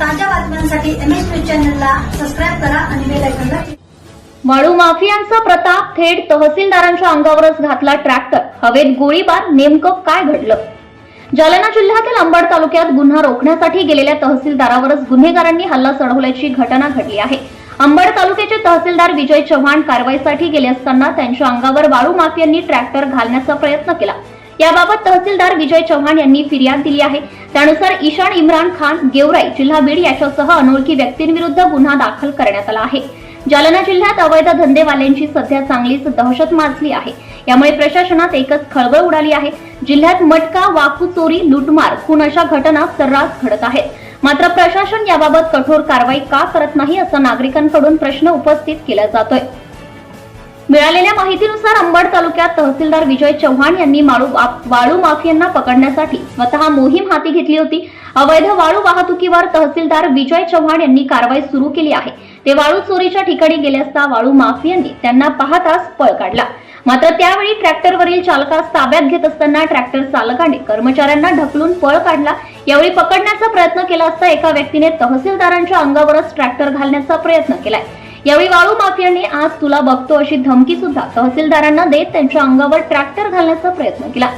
ताज्या बातम्यांसाठी M S news चॅनलला सबस्क्राईब करा आणि बेल आयकॉनला वाळू माफियांचा प्रताप थेट तहसीलदारांच्या अंगावरच घातला ट्रॅक्टर. हवेत गोळीबार नेमकं काय घडलं? जालना जिल्ह्यातील अंबड तालुक्यात गुन्हा रोखण्यासाठी गेलेल्या तहसीलदारावरच गुन्हेगारांनी हल्ला चढवल्याची घटना घडली आहे. अंबड तालुक्याचे तहसीलदार विजय चव्हाण कारवाईसाठी गेले असताना त्यांच्या अंगावर वाळू माफियांनी ट्रॅक्टर घालण्याचा प्रयत्न केला. याबाबत तहसीलदार विजय चव्हाण यांनी फिर्याद दिली आहे. त्यानुसार ईशान इम्रान खान गेवराई जिल्हा बीड याच्यासह अनोळखी व्यक्तींविरुद्ध गुन्हा दाखल करण्यात आला आहे. जालना जिल्ह्यात अवैध धंदेवाल्यांची सध्या चांगलीच दहशत माजली आहे. यामुळे प्रशासनात एकच खळबळ उडाली आहे. जिल्ह्यात मटका वाकू चोरी लुटमार खून अशा घटना सर्रास घडत आहेत. मात्र प्रशासन याबाबत कठोर कारवाई का करत नाही असा नागरिकांकडून प्रश्न उपस्थित केला जातोय. मिळालेल्या माहितीनुसार अंबड तालुक्यात तहसीलदार विजय चव्हाण यांनी माळू वाळू माफियांना पकडण्यासाठी स्वतः मोहीम हाती घेतली होती. अवैध वाळू वाहतुकीवर तहसीलदार विजय चव्हाण यांनी कारवाई सुरू केली आहे. ते वाळू चोरीच्या ठिकाणी गेले असता वाळू माफियांनी त्यांना पाहताच पळ काढला. मात्र त्यावेळी ट्रॅक्टरवरील चालकास ताब्यात घेत असताना ट्रॅक्टर चालकाने कर्मचाऱ्यांना ढकलून पळ काढला. यावेळी पकडण्याचा प्रयत्न केला असता एका व्यक्तीने तहसीलदारांच्या अंगावरच ट्रॅक्टर घालण्याचा प्रयत्न केलाय. यावेळी वाळू माफियांनी आज तुला बघतो अशी धमकी सुद्धा तहसीलदारांना देत त्यांच्या अंगावर ट्रॅक्टर घालण्याचा प्रयत्न केला.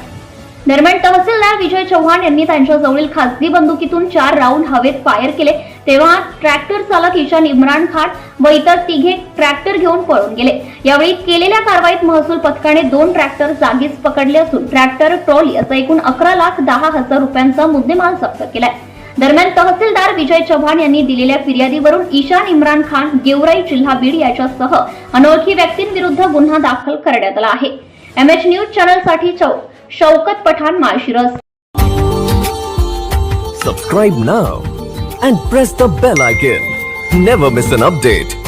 दरम्यान तहसीलदार विजय चव्हाण यांनी त्यांच्या जवळील खासगी बंदुकीतून चार राऊंड हवेत फायर केले. तेव्हा ट्रॅक्टर चालक ईशान इम्रान खान व इतर तिघे ट्रॅक्टर घेऊन पळून गेले. यावेळी केलेल्या कारवाईत महसूल पथकाने दोन ट्रॅक्टर जागीच पकडले असून ट्रॅक्टर ट्रॉली असा एकूण अकरा लाख दहा हजार रुपयांचा मुद्देमाल जप्त केलाय. दरम्यान तहसीलदार विजय चव्हाण यांनी दिलेल्या फिर्यादीवरून ईशान इम्रान खान गेवराई जिल्हा बीड याच्यासह अनोळखी व्यक्तींविरुद्ध गुन्हा दाखल करण्यात आला आहे. एम एच न्यूज चॅनलसाठी चौ Shaukat Pathan Malshiras. Subscribe now and press the bell icon never miss an update